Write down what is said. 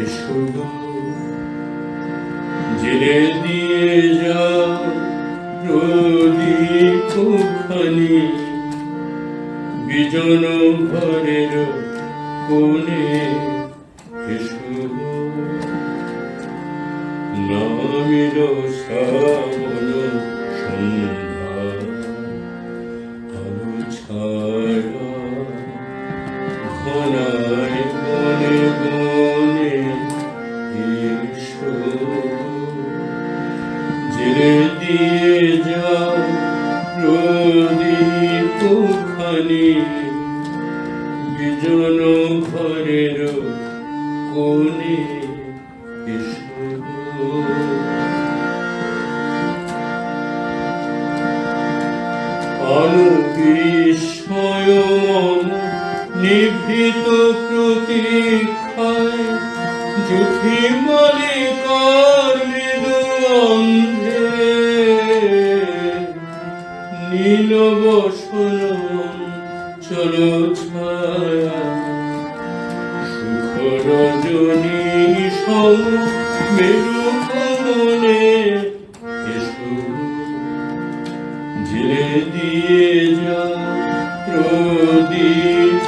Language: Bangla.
এসো জেলে দিয়ে যাও প্রদীপ বিজন ঘরের কোণে এসো। নামিল শ্রাবণ সন্ধ্যা আলো ছায়া জেলে দিয়ে যাও প্রদীপ খানি বিজন ঘরের কোণে মম নিভৃত প্রতীক্ষায় জুথি মালিকার মৃদু নীল বসন চলো ছায়া। সুখ রজনী সম মেরু এসো। জেলে দিয়ে যা প্রদীপ